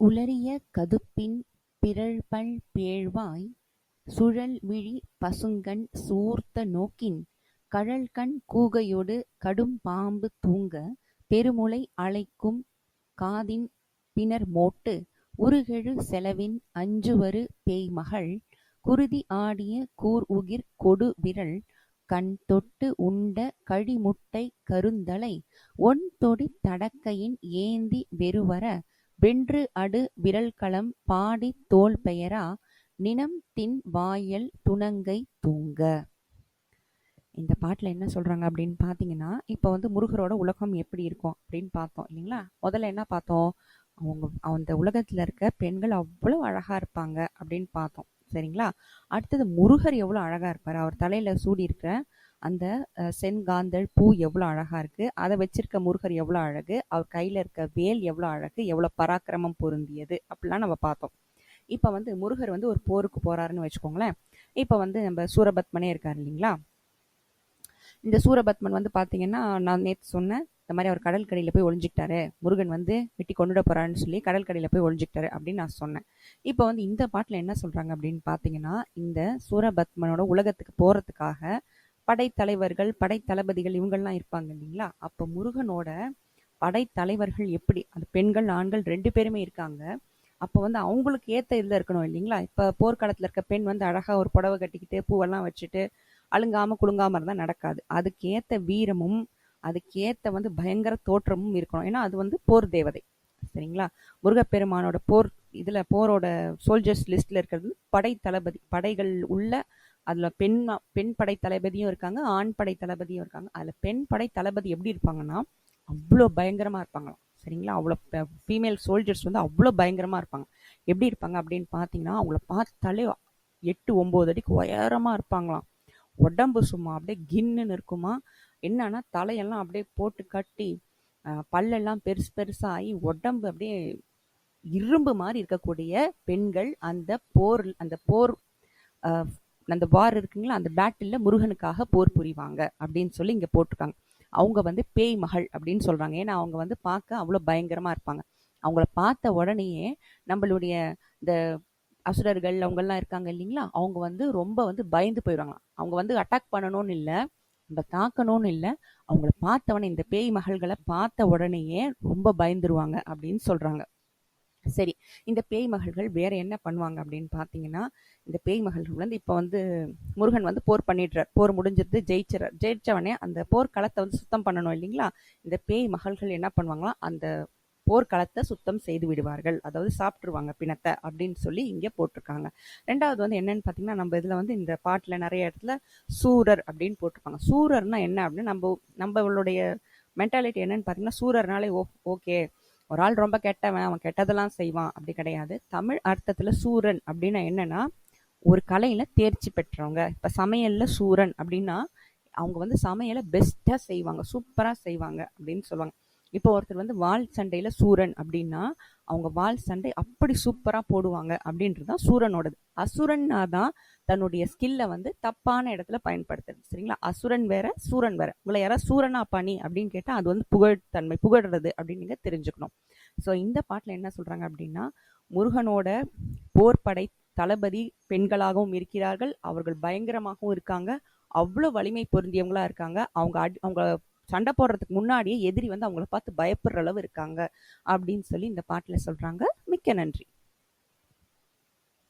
உளறிய கதுப்பின் பிறழ்பல் பேழ்வாய் சுழல்விழிப் பசுங்கண் சூர்த்த நோக்கின் கழல்கண் கூகையொடு கடும்பாம்பு தூங்கப் பெருமுலை அழைக்கும் காதின் பிணர்மோட்டு உருகெழு செலவின் அஞ்சுவரு பேய்மகள் குருதி ஆடிய கூர்உகிர்க் கொடுவிரல் கண்தொட்டு உண்ட கழிமுட்டைக் கருந்தலை ஒண்தொடித் தடக்கையின் ஏந்தி வெருவர வென்று அடு விரல்களம் பாடித் தோள்பெயரா தின் வாயல் துணங்கை தூங்க. இந்த பாட்டில் என்ன சொல்கிறாங்க அப்படின்னு பார்த்தீங்கன்னா இப்போ வந்து முருகரோட உலகம் எப்படி இருக்கும் அப்படின்னு பார்த்தோம் இல்லைங்களா? முதல்ல என்ன பார்த்தோம்? அவங்க அந்த உலகத்தில் இருக்க பெண்கள் அவ்வளோ அழகாக இருப்பாங்க அப்படின்னு பார்த்தோம் சரிங்களா? அடுத்தது முருகர் எவ்வளோ அழகாக இருப்பார்? அவர் தலையில் சூடி இருக்கிற அந்த செங்காந்தள் பூ எவ்வளோ அழகாக இருக்குது அதை வச்சிருக்க முருகர் எவ்வளோ அழகு அவர் கையில் இருக்க வேல் எவ்வளோ அழகு எவ்வளோ பராக்கிரமம் பொருந்தியது அப்படிலாம் நம்ம பார்த்தோம். இப்போ வந்து முருகர் வந்து ஒரு போருக்கு போகிறாருன்னு வச்சுக்கோங்களேன். இப்போ வந்து நம்ம சூரபத்மனே இருக்கார் இல்லைங்களா? இந்த சூரபத்மன் வந்து பார்த்தீங்கன்னா நான் நேற்று சொன்னேன் இந்த மாதிரி அவர் கடல் கடையில் போய் ஒழிஞ்சிக்கிட்டாரு முருகன் வந்து வெட்டி கொண்டுட போகிறான்னு சொல்லி கடல் கடையில் போய் ஒழிஞ்சிக்கிட்டாரு அப்படின்னு நான் சொன்னேன். இப்போ வந்து இந்த பாட்டில் என்ன சொல்கிறாங்க அப்படின்னு பார்த்தீங்கன்னா இந்த சூரபத்மனோட உலகத்துக்கு போகிறதுக்காக படைத்தலைவர்கள் படைத்தளபதிகள் இவங்கெல்லாம் இருப்பாங்க இல்லைங்களா? அப்போ முருகனோட படைத்தலைவர்கள் எப்படி? அது பெண்கள் ஆண்கள் ரெண்டு பேருமே இருக்காங்க. அப்போ வந்து அவங்களுக்கு ஏத்த இதுல இருக்கணும் இல்லைங்களா? இப்போ போர்க்காலத்தில் இருக்க பெண் வந்து அழகா ஒரு புடவை கட்டிக்கிட்டு பூவெல்லாம் வச்சுட்டு அழுங்காம குலுங்காமல் இருந்தா நடக்காது. அதுக்கேத்த வீரமும் அதுக்கேத்த வந்து பயங்கர தோற்றமும் இருக்கணும். ஏன்னா அது வந்து போர் தேவதை. சரிங்களா? முருகப்பெருமானோட போர் இதுல போரோட சோல்ஜர்ஸ் லிஸ்ட்ல இருக்கிறது படை தளபதி படைகள் உள்ள அதுல பெண் பெண் படை தளபதியும் இருக்காங்க ஆண் படை தளபதியும் இருக்காங்க. அதுல பெண் படை தளபதி எப்படி இருப்பாங்கன்னா அவ்வளோ பயங்கரமா இருப்பாங்களாம். சரிங்களா? அவ்வளோ ஃபீமேல் சோல்ஜர்ஸ் வந்து அவ்வளோ பயங்கரமா இருப்பாங்க. எப்படி இருப்பாங்க அப்படின்னு பார்த்தீங்கன்னா அவங்கள பார்த்தாலே எட்டு ஒம்பது அடிக்கு உயரமா இருப்பாங்களாம். உடம்பு சும்மா அப்படியே கின்னுன்னு இருக்குமா என்னன்னா தலையெல்லாம் அப்படியே போட்டு கட்டி பல்லெல்லாம் பெருசு பெருசாகி உடம்பு அப்படியே இரும்பு மாதிரி இருக்கக்கூடிய பெண்கள் அந்த போர் அந்த போர் அந்த வார் இருக்குங்களா அந்த பேட்டில் முருகனுக்காக போர் புரிவாங்க அப்படின்னு சொல்லி இங்கே போட்டிருக்காங்க. அவங்க வந்து பேய் மகள் அப்படின்னு சொல்கிறாங்க ஏன்னா அவங்க வந்து பார்க்க அவ்வளோ பயங்கரமாக இருப்பாங்க. அவங்கள பார்த்த உடனேயே நம்மளுடைய இந்த அசுரர்கள் அவங்கெல்லாம் இருக்காங்க இல்லைங்களா அவங்க வந்து ரொம்ப வந்து பயந்து போயிடுவாங்களாம். அவங்க வந்து அட்டாக் பண்ணணும்னு இல்லை நம்ம தாக்கணும்னு இல்லை அவங்கள பார்த்தவனே இந்த பேய் மகள்களை பார்த்த உடனேயே ரொம்ப பயந்துருவாங்க அப்படின்னு சொல்கிறாங்க சரி இந்த பேய் மகள்கள் வேற என்ன பண்ணுவாங்க அப்படின்னு பார்த்தீங்கன்னா இந்த பேய் மகள்கள் வந்து இப்போ வந்து முருகன் வந்து போர் பண்ணிடுறார். போர் முடிஞ்சிருது ஜெயிச்சிடறார் ஜெயிச்சவனே அந்த போர்க்களத்தை வந்து சுத்தம் பண்ணணும் இல்லைங்களா? இந்த பேய் மகள்கள் என்ன பண்ணுவாங்களா அந்த போர்க்களத்தை சுத்தம் செய்து விடுவார்கள். அதாவது சாப்பிட்ருவாங்க பிணத்தை அப்படின்னு சொல்லி இங்கே போட்டிருக்காங்க. ரெண்டாவது வந்து என்னன்னு பார்த்தீங்கன்னா நம்ம இதில் வந்து இந்த பாட்டில் நிறைய இடத்துல சூரர் அப்படின்னு போட்டிருப்பாங்க. சூரர்னா என்ன அப்படின்னு நம்ம நம்மளுடைய மென்டாலிட்டி என்னன்னு பார்த்தீங்கன்னா சூரர்னாலே ஓ ஓகே ஒரு ஆள் ரொம்ப கெட்டவன் அவன் கெட்டதெல்லாம் செய்வான். அப்படி கிடையாது. தமிழ் அர்த்தத்துல சூரன் அப்படின்னா என்னன்னா ஒரு கலையில தேர்ச்சி பெற்றவங்க. இப்ப சமையல்ல சூரன் அப்படின்னா அவங்க வந்து சமையலை பெஸ்ட்டாக செய்வாங்க. சூப்பரா செய்வாங்க அப்படின்னு சொல்லுவாங்க. இப்போ ஒருத்தர் வந்து வாள் சண்டையில் சூரன் அப்படின்னா அவங்க வாள் சண்டை அப்படி சூப்பராக போடுவாங்க அப்படின்றது தான் சூரனோடது. அசுரன்னா தான் தன்னுடைய ஸ்கில்லை வந்து தப்பான இடத்துல பயன்படுத்துறது. சரிங்களா? அசுரன் வேற சூரன் வேற. உங்களை யாராவது சூரனா பண்ணி அப்படின்னு கேட்டால் அது வந்து புகழ்த்தன்மை புகழ்றது அப்படின்னு நீங்கள் தெரிஞ்சுக்கணும். ஸோ இந்த பாட்டில் என்ன சொல்கிறாங்க அப்படின்னா முருகனோட போர்படை தளபதி பெண்களாகவும் இருக்கிறார்கள். அவர்கள் பயங்கரமாகவும் இருக்காங்க. அவ்வளோ வலிமை பொருந்தியவங்களா இருக்காங்க. அவங்க அடி அவங்க சண்டை போடுறதுக்கு முன்னாடியே எதிரி வந்து அவங்கள பார்த்து பயப்படுற அளவு இருக்காங்க அப்படின்னு சொல்லி இந்த பாட்டில் சொல்கிறாங்க மிக்க நன்றி.